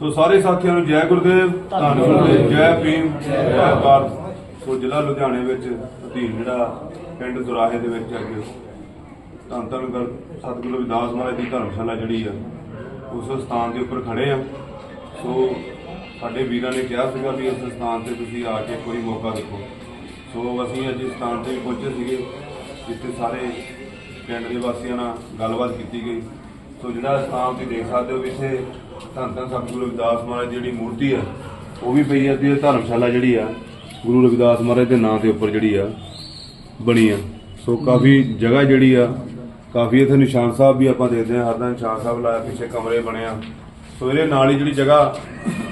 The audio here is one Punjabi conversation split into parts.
ਸੋ ਸਾਰੇ ਸਾਥੀਆਂ ਨੂੰ ਜੈ ਗੁਰਦੇਵ ਧੰਨ ਗੁਰਦੇਵ ਜੈ ਭੀਮ। ਜੈ ਭਾਰਤ। ਸੋ ਜ਼ਿਲ੍ਹਾ ਲੁਧਿਆਣੇ ਵਿੱਚ ਅਧੀਨ ਜਿਹੜਾ ਪਿੰਡ ਦੁਰਾਹੇ ਦੇ ਵਿੱਚ ਅੱਗੇ ਧੰਨ ਧੰਨ ਗੁਰ ਸਤਿਗੁਰੂ ਰਵਿਦਾਸ ਮਹਾਰਾਜ ਦੀ ਧਰਮਸ਼ਾਲਾ ਜਿਹੜੀ ਆ ਉਸ ਸਥਾਨ ਦੇ ਉੱਪਰ ਖੜੇ ਆ। ਸੋ ਸਾਡੇ ਵੀਰਾਂ ਨੇ ਕਿਹਾ ਸੀਗਾ ਵੀ ਉਸ ਸਥਾਨ ਤੇ ਤੁਸੀਂ ਆ ਕੇ ਕੋਈ ਮੌਕਾ ਦੇਖੋ। ਸੋ ਅਸੀਂ ਅੱਜ ਇਸ ਸਥਾਨ ਤੇ ਪਹੁੰਚੇ ਸੀਗੇ ਜਿੱਥੇ ਸਾਰੇ ਪਿੰਡ ਦੇ ਵਾਸੀਆਂ ਨਾਲ ਗੱਲਬਾਤ ਕੀਤੀ ਗਈ। ਸੋ ਜਿਹੜਾ ਸਥਾਨ ਤੁਸੀਂ ਦੇਖ ਸਕਦੇ ਹੋ ਵੀ ਇੱਥੇ ਧੰਨ ਧੰਨ ਸਤਿਗੁਰੂ ਰਵਿਦਾਸ ਮਹਾਰਾਜ ਦੀ ਜਿਹੜੀ ਮੂਰਤੀ ਆ, ਉਹ ਵੀ ਪਈ ਆ ਤੇ ਧਰਮਸ਼ਾਲਾ ਜਿਹੜੀ ਆ, ਗੁਰੂ ਰਵਿਦਾਸ ਮਹਾਰਾਜ ਦੇ ਨਾਂ ਦੇ ਉੱਪਰ ਜਿਹੜੀ ਆ, ਬਣੀ ਆ। ਸੋ ਕਾਫੀ ਜਗ੍ਹਾ ਜਿਹੜੀ ਆ, ਕਾਫੀ ਇੱਥੇ ਨਿਸ਼ਾਨ ਸਾਹਿਬ ਵੀ ਆਪਾਂ ਦੇਖਦੇ ਹਾਂ ਹਰਦਾ ਨਿਸ਼ਾਨ ਸਾਹਿਬ ਲਾਇਆ ਪਿੱਛੇ ਕਮਰੇ ਬਣੇ ਆ। ਸੋ ਇਹਦੇ ਨਾਲ ਹੀ ਜਿਹੜੀ ਜਗ੍ਹਾ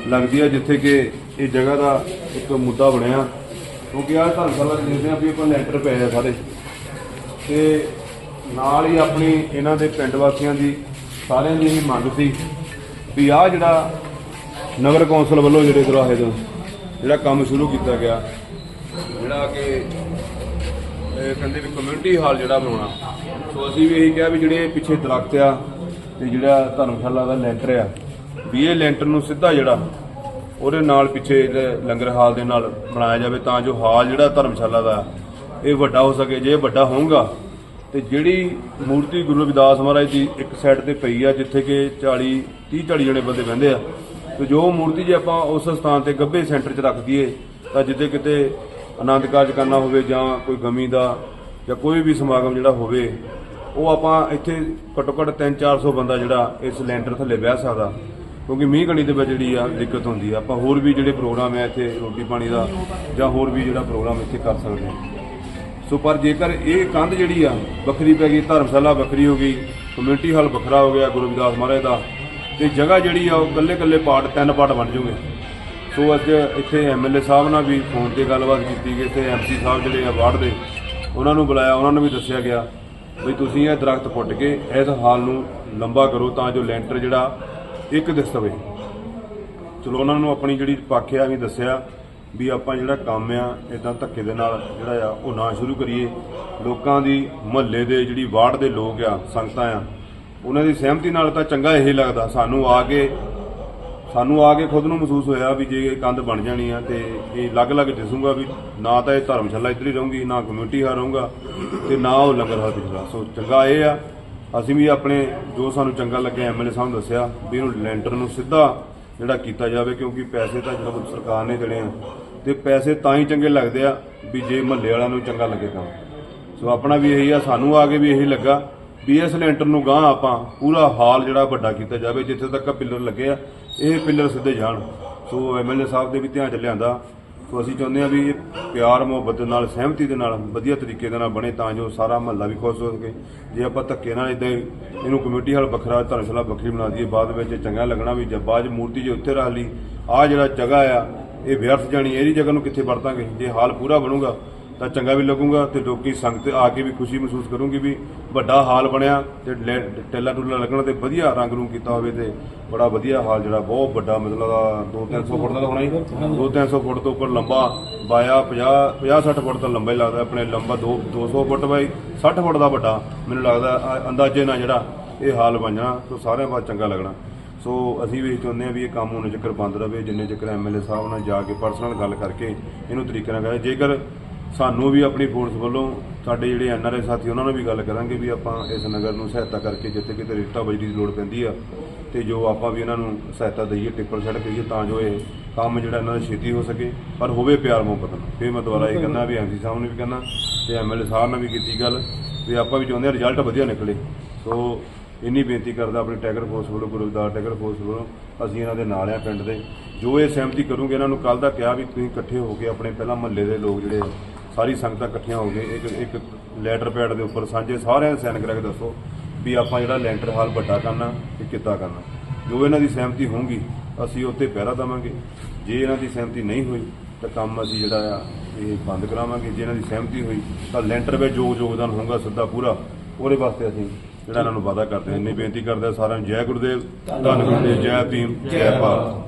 ਲੱਗਦੀ ਆ, ਜਿੱਥੇ ਕਿ ਇਹ ਜਗ੍ਹਾ ਦਾ ਇੱਕ ਮੁੱਦਾ ਬਣਿਆ। ਕਿਉਂਕਿ ਆਹ ਧਰਮਸ਼ਾਲਾ ਚ ਦੇਖਦੇ ਆ ਵੀ ਆਪਾਂ ਲੈਂਟਰ ਪਏ ਆ ਸਾਰੇ। ਤੇ ਨਾਲ ਹੀ ਆਪਣੀ ਇਹਨਾਂ ਦੇ ਪਿੰਡ ਵਾਸੀਆਂ ਦੀ ਸਾਰਿਆਂ ਦੀ ਇਹ ਮੰਗ ਸੀ ਵੀ ਆਹ ਜਿਹੜਾ ਨਗਰ ਕੌਂਸਲ ਵੱਲੋਂ ਜਿਹੜੇ ਦਰਾਹੇ ਤੋਂ ਜਿਹੜਾ ਕੰਮ ਸ਼ੁਰੂ ਕੀਤਾ ਗਿਆ, ਜਿਹੜਾ ਕਿ, ਇਹ ਕਹਿੰਦੇ ਵੀ ਕਮਿਊਨਿਟੀ ਹਾਲ ਜਿਹੜਾ ਬਣਾਉਣਾ। ਸੋ ਅਸੀਂ ਵੀ ਇਹੀ ਕਿਹਾ ਵੀ ਜਿਹੜੇ ਪਿੱਛੇ ਦਰਖਤ ਆ ਤੇ ਜਿਹੜਾ ਧਰਮਸ਼ਾਲਾ ਦਾ ਲੈਂਟਰ ਆ, ਵੀ ਇਹ ਲੈਂਟਰ ਨੂੰ ਸਿੱਧਾ ਜਿਹੜਾ ਉਹਦੇ ਨਾਲ ਪਿੱਛੇ ਇਹਦੇ ਲੰਗਰ ਹਾਲ ਦੇ ਨਾਲ ਬਣਾਇਆ ਜਾਵੇ ਤਾਂ ਜੋ ਹਾਲ ਜਿਹੜਾ ਧਰਮਸ਼ਾਲਾ ਦਾ, ਇਹ ਵੱਡਾ ਹੋ ਸਕੇ, ਜੇ ਇਹ ਵੱਡਾ ਹੋਊਗਾ ਤੇ ਜਿਹੜੀ ਮੂਰਤੀ ਗੁਰੂ ਰਵਿਦਾਸ ਮਹਾਰਾਜ ਦੀ ਇੱਕ ਸਾਈਡ ਤੇ ਪਈ ਆ, ਜਿੱਥੇ ਕਿ 40 30 40 ਜਣੇ ਬੰਦੇ ਬਹਿੰਦੇ ਆ, ਤੇ ਜੋ ਮੂਰਤੀ ਜੇ ਆਪਾਂ ਉਸ ਸਥਾਨ ਤੇ ਗੱਭੇ ਸੈਂਟਰ 'ਚ ਰੱਖ ਦਈਏ, ਤਾਂ ਜਿੱਥੇ ਕਿਤੇ ਆਨੰਦ ਕਾਰਜ ਕਰਨਾ ਹੋਵੇ ਜਾਂ ਕੋਈ ਗਮੀ ਦਾ ਜਾਂ ਕੋਈ ਵੀ ਸਮਾਗਮ ਜਿਹੜਾ ਹੋਵੇ, ਉਹ ਆਪਾਂ ਇੱਥੇ ਘੱਟੋ ਘੱਟ 3-400 ਬੰਦਾ ਜਿਹੜਾ ਇਸ ਲੈਂਟਰ ਥੱਲੇ ਬਹਿ ਸਕਦਾ, ਕਿਉਂਕਿ ਮੀਂਹ ਕਣੀ ਦੇ ਵਿੱਚ ਜਿਹੜੀ ਆ ਦਿੱਕਤ ਹੁੰਦੀ ਆ। ਆਪਾਂ ਹੋਰ ਵੀ ਜਿਹੜੇ ਪ੍ਰੋਗਰਾਮ ਆ ਇੱਥੇ ਰੋਟੀ ਪਾਣੀ ਦਾ ਜਾਂ ਹੋਰ ਵੀ ਜਿਹੜਾ ਪ੍ਰੋਗਰਾਮ ਇੱਥੇ ਕਰ ਸਕਦੇ ਹਾਂ ਸੋ ਪਰ ਜੇਕਰ ਇਹ ਕੰਧ ਜਿਹੜੀ ਆ, ਵੱਖਰੀ ਪੈ ਗਈ, ਧਰਮਸ਼ਾਲਾ ਵੱਖਰੀ ਹੋ ਗਈ ਕਮਿਊਨਿਟੀ ਹਾਲ ਵੱਖਰਾ ਹੋ ਗਿਆ ਗੁਰੂ ਰਵਿਦਾਸ ਮਹਾਰਾਜ ਦਾ, ਤੇ ਜਗ੍ਹਾ ਜਿਹੜੀ ਆ, ਉਹ ਕੱਲੇ ਕੱਲੇ ਪਾਰਟ ਤਿੰਨ ਪਾਰਟ ਬਣ ਜੂਗੇ ਸੋ ਅੱਜ ਇੱਥੇ ਐਮਐਲਏ ਸਾਹਿਬ ਨਾਲ ਵੀ ਫੋਨ ਤੇ ਗੱਲਬਾਤ ਕੀਤੀ ਗਈ ਤੇ ਐਮਸੀ ਸਾਹਿਬ ਜਿਹੜੇ ਆ ਵਾਰਡ ਦੇ, ਉਹਨਾਂ ਨੂੰ ਬੁਲਾਇਆ, ਉਹਨਾਂ ਨੂੰ ਵੀ ਦੱਸਿਆ ਗਿਆ, ਵੀ ਤੁਸੀਂ ਇਹ ਦਰਖਤ ਪੁੱਟ ਕੇ ਇਸ ਹਾਲ ਨੂੰ ਲੰਬਾ ਕਰੋ ਤਾਂ ਜੋ ਲੈਂਟਰ ਜਿਹੜਾ, ਇੱਕ ਦਿਸ ਹੋਵੇ ਚਲੋ ਉਹਨਾਂ ਨੂੰ ਆਪਣੀ ਜਿਹੜੀ ਪੱਖ ਆ ਵੀ ਦੱਸਿਆ ਵੀ ਆਪਾਂ ਜਿਹੜਾ ਕੰਮ ਆ ਇਦਾਂ ਧੱਕੇ ਦੇ ਨਾਲ ਜਿਹੜਾ ਆ, ਉਹ ਨਾ ਸ਼ੁਰੂ ਕਰੀਏ। ਲੋਕਾਂ ਦੀ, ਮਹੱਲੇ ਦੇ ਜਿਹੜੀ ਵਾਰਡ ਦੇ ਲੋਕ ਆ, ਸੰਗਤਾਂ ਆ, ਉਹਨਾਂ ਦੀ ਸਹਿਮਤੀ ਨਾਲ ਤਾਂ ਚੰਗਾ ਇਹ ਲੱਗਦਾ। ਸਾਨੂੰ ਆ ਕੇ, ਸਾਨੂੰ ਆ ਕੇ ਖੁਦ ਨੂੰ ਮਹਿਸੂਸ ਹੋਇਆ ਵੀ ਜੇ ਇਹ ਕੰਧ ਬਣ ਜਾਣੀ ਆ ਤੇ ਇਹ ਅਲੱਗ-ਅਲੱਗ ਦਿਸੂਗਾ ਵੀ ਨਾ ਤਾਂ ਇਹ ਧਰਮਸ਼ਾਲਾ ਇੱਧਰ ਹੀ ਰਹੂਗੀ, ਨਾ ਕਮਿਊਨਿਟੀ ਹਾਲ ਰਹੂਗਾ ਤੇ ਨਾ ਉਹ ਲੰਗਰ ਹਾਲ ਦਿਖਦਾ ਸੋ ਚੰਗਾ ਇਹ ਆ। ਅਸੀਂ ਵੀ ਆਪਣੇ ਜੋ ਸਾਨੂੰ ਚੰਗਾ ਲੱਗਿਆ ਐਮਐਲਏ ਸਾਹਿਬ ਨੂੰ ਦੱਸਿਆ ਵੀ ਇਹਨੂੰ ਲੈਂਟਰ ਨੂੰ ਸਿੱਧਾ ਜਿਹੜਾ ਕੀਤਾ ਜਾਵੇ, ਕਿਉਂਕਿ ਪੈਸੇ ਤਾਂ ਜਦੋਂ ਸਰਕਾਰ ਨੇ ਦੇਣੇ ਆ, ਤੇ ਪੈਸੇ ਤਾਂ ਹੀ ਚੰਗੇ ਲੱਗਦੇ ਆ ਵੀ ਜੇ ਮਹੱਲੇ ਵਾਲਿਆਂ ਨੂੰ ਚੰਗਾ ਲੱਗੇ ਤਾਂ। ਸੋ ਆਪਣਾ ਵੀ ਇਹੀ ਆ, ਸਾਨੂੰ ਆ ਕੇ ਵੀ ਇਹੀ ਲੱਗਾ ਵੀ ਇਸ ਲੈਂਟਰ ਨੂੰ ਗਾਂ ਆਪਾਂ ਪੂਰਾ ਹਾਲ ਜਿਹੜਾ ਵੱਡਾ ਕੀਤਾ ਜਾਵੇ, ਜਿੱਥੇ ਤੱਕ ਪਿੱਲਰ ਲੱਗੇ ਆ, ਇਹ ਪਿੱਲਰ ਸਿੱਧੇ ਜਾਣ। ਸੋ ਐਮਐਲਏ ਸਾਹਿਬ ਦੇ ਵੀ ਧਿਆਨ ਚ ਲਿਆਂਦਾ ਸੋ ਅਸੀਂ ਚਾਹੁੰਦੇ ਹਾਂ ਵੀ ਇਹ ਪਿਆਰ, ਮੁਹੱਬਤ ਦੇ ਨਾਲ, ਸਹਿਮਤੀ ਦੇ ਨਾਲ, ਵਧੀਆ ਤਰੀਕੇ ਦੇ ਨਾਲ ਬਣੇ ਤਾਂ ਜੋ ਸਾਰਾ ਮਹੱਲਾ ਵੀ ਖੁਸ਼ ਹੋ ਸਕੇ। ਜੇ ਆਪਾਂ ਧੱਕੇ ਨਾਲ ਇਦਾਂ ਇਹਨੂੰ ਕਮੇਟੀ ਹਾਲ ਵੱਖਰਾ, ਧਰਮਸ਼ਾਲਾ ਵੱਖਰੀ ਬਣਾ ਦਈਏ, ਬਾਅਦ ਵਿੱਚ ਚੰਗਾ ਲੱਗਣਾ ਵੀ ਜਦ ਬਾਅਦ 'ਚ ਮੂਰਤੀ ਜੇ ਉੱਥੇ ਰੱਖ ਲਈ ਆ ਜਿਹੜਾ ਜਗ੍ਹਾ ਆ, ਇਹ ਵਿਅਰਥ ਜਾਣੀ, ਇਹਦੀ ਜਗ੍ਹਾ ਨੂੰ ਕਿੱਥੇ ਵਰਤਾਂਗੇ? ਜੇ ਹਾਲ ਪੂਰਾ ਬਣੂਗਾ ਤਾਂ ਚੰਗਾ ਵੀ ਲੱਗੂਗਾ ਤੇ ਲੋਕੀ ਸੰਗਤ ਆ ਕੇ ਵੀ ਖੁਸ਼ੀ ਮਹਿਸੂਸ ਕਰੂਗੀ ਵੀ ਵੱਡਾ ਹਾਲ ਬਣਿਆ ਤੇ ਲੈ- ਟੈਲਾ ਟੁੱਲਾ ਲੱਗਣ ਤੇ ਵਧੀਆ ਰੰਗ ਨੂੰ ਕੀਤਾ ਹੋਵੇ ਤੇ ਬੜਾ ਵਧੀਆ ਹਾਲ ਜਿਹੜਾ ਬਹੁਤ ਵੱਡਾ ਮਤਲਬ ਦਾ 2-300 ਫੁੱਟ ਦਾ ਤਾਂ ਹੋਣਾ ਹੀ। 2-300 ਫੁੱਟ ਤੋਂ ਉੱਪਰ ਲੰਬਾ ਬਾਇਆ 50 50-60 ਫੁੱਟ ਤੋਂ ਲੰਬਾ ਹੀ ਲੱਗਦਾ, ਆਪਣੇ ਲੰਬਾ 2 200 ਫੁੱਟ ਬਾਈ 60 ਫੁੱਟ ਦਾ ਵੱਡਾ, ਮੈਨੂੰ ਲੱਗਦਾ ਅੰਦਾਜ਼ੇ ਨਾਲ ਜਿਹੜਾ ਇਹ ਹਾਲ ਬਣ ਜਾਣਾ ਤੋਂ ਸਾਰਿਆਂ ਬਾਅਦ ਚੰਗਾ ਲੱਗਣਾ। ਸੋ ਅਸੀਂ ਵੀ ਇਹ ਚਾਹੁੰਦੇ ਹਾਂ ਵੀ ਇਹ ਕੰਮ ਉਹਨਾਂ ਚੱਕਰ ਬੰਦ ਰਵੇ, ਜਿੰਨੇ ਚੱਕਰ ਐਮਐਲਏ ਸਾਹਿਬ ਨਾਲ ਜਾ ਕੇ ਪਰਸਨਲ ਗੱਲ ਕਰਕੇ ਇਹਨੂੰ ਤਰੀਕੇ ਨਾਲ ਕਰੇ ਜੇਕਰ ਸਾਨੂੰ ਵੀ ਆਪਣੀ ਫੋਰਸ ਵੱਲੋਂ, ਸਾਡੇ ਜਿਹੜੇ ਐਨਆਰਆਈ ਸਾਥੀ, ਉਹਨਾਂ ਨਾਲ ਵੀ ਗੱਲ ਕਰਾਂਗੇ ਵੀ ਆਪਾਂ ਇਸ ਨਗਰ ਨੂੰ ਸਹਾਇਤਾ ਕਰਕੇ ਜਿੱਥੇ ਕਿਤੇ ਰੇਤਾ ਬਜਰੀ ਦੀ ਲੋੜ ਪੈਂਦੀ ਆ, ਤੇ ਜੋ ਆਪਾਂ ਵੀ ਇਹਨਾਂ ਨੂੰ ਸਹਾਇਤਾ ਦਈਏ, ਟਿੱਪਰ ਸੈੱਟ ਕਰੀਏ ਤਾਂ ਜੋ ਇਹ ਕੰਮ ਜਿਹੜਾ ਇਹਨਾਂ ਦਾ ਛੇਤੀ ਹੋ ਸਕੇ। ਪਰ ਹੋਵੇ ਪਿਆਰ ਮੁਹੱਬਤ ਨਾਲ। ਫਿਰ ਮੈਂ ਦੁਬਾਰਾ ਇਹ ਕਹਿੰਦਾ ਵੀ ਐਮਸੀ ਸਾਹਿਬ ਨੂੰ ਵੀ ਕਹਿੰਦਾ, ਤੇ ਐਮਐਲਏ ਸਾਹਿਬ ਨਾਲ ਵੀ ਕੀਤੀ ਗੱਲ, ਵੀ ਆਪਾਂ ਵੀ ਚਾਹੁੰਦੇ ਹਾਂ ਰਿਜ਼ਲਟ ਵਧੀਆ ਨਿਕਲੇ। ਸੋ ਇੰਨੀ ਬੇਨਤੀ ਕਰਦਾ ਆਪਣੀ ਟੈਗਰ ਫੋਰਸ ਵੱਲੋਂ ਗੁਰਦਾਰ ਟੈਗਰ ਫੋਰਸ ਵੱਲੋਂ, ਅਸੀਂ ਇਹਨਾਂ ਦੇ ਨਾਲ ਆ ਪਿੰਡ ਦੇ। ਜੋ ਇਹ ਸਹਿਮਤੀ ਕਰੂਗੇ, ਇਹਨਾਂ ਨੂੰ ਕੱਲ ਦਾ ਕਿਹਾ ਵੀ ਤੁਸੀਂ ਇਕੱਠੇ ਹੋ ਕੇ ਆਪਣੇ ਪਹਿਲਾਂ ਮਹੱਲੇ ਦੇ ਲੋਕ ਜਿਹੜੇ ਸਾਰੀ ਸੰਗਤਾਂ ਇਕੱਠੀਆਂ ਹੋ ਕੇ ਇੱਕ ਇੱਕ ਲੈਟਰ ਪੈਡ ਦੇ ਉੱਪਰ ਸਾਂਝੇ ਸਾਰਿਆਂ ਦੇ ਸਾਈਨ ਕਰਾ ਕੇ ਦੱਸੋ ਵੀ ਆਪਾਂ ਜਿਹੜਾ ਲੈਂਟਰ ਹਾਲ ਵੱਡਾ ਕਰਨਾ ਤੇ ਕਿੱਦਾਂ ਕਰਨਾ। ਜੋ ਇਹਨਾਂ ਦੀ ਸਹਿਮਤੀ ਹੋਊਗੀ, ਅਸੀਂ ਉੱਤੇ ਪਹਿਰਾ ਦੇਵਾਂਗੇ। ਜੇ ਇਹਨਾਂ ਦੀ ਸਹਿਮਤੀ ਨਹੀਂ ਹੋਈ, ਤਾਂ ਕੰਮ ਅਸੀਂ ਜਿਹੜਾ ਆ, ਇਹ ਬੰਦ ਕਰਾਵਾਂਗੇ। ਜੇ ਇਹਨਾਂ ਦੀ ਸਹਿਮਤੀ ਹੋਈ, ਤਾਂ ਲੈਂਟਰ ਵਿੱਚ ਜੋ ਯੋਗਦਾਨ ਹੋਊਗਾ ਸਿੱਧਾ ਪੂਰਾ। ਉਹਦੇ ਵਾਸਤੇ ਅਸੀਂ ਜਿਹੜਾ ਇਹਨਾਂ ਨੂੰ ਵਾਅਦਾ ਕਰਦੇ ਹਾਂ। ਇੰਨੀ ਬੇਨਤੀ ਕਰਦੇ ਹਾਂ ਸਾਰਿਆਂ ਨੂੰ, ਜੈ ਗੁਰਦੇਵ, ਧੰਨ ਗੁਰਦੇਵ, ਜੈ ਭੀਮ, ਜੈ ਭਾਰਤ।